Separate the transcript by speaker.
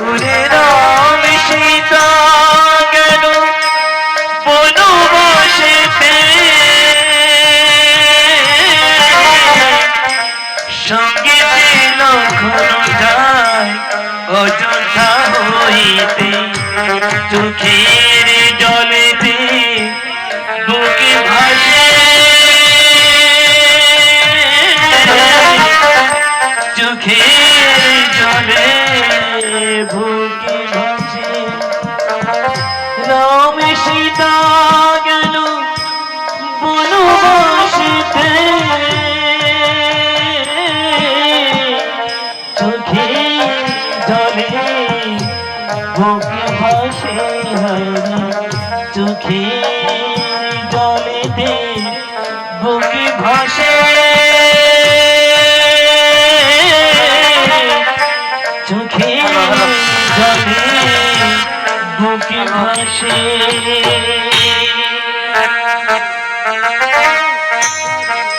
Speaker 1: ওরে রাম সীতা গেল বনবাসেতে সঙ্গে ছিল ঘন অযোধ্যা হইতে চোখের জলেতে বুকে ভাসে। চোখের জলে বুকে ভাসে। রাম সীতা গেল বনবাসীতে। চোখে জলে বুকে ভাসে চোখে জলেতে বুকে ভাসে জলে বুকে ভাসে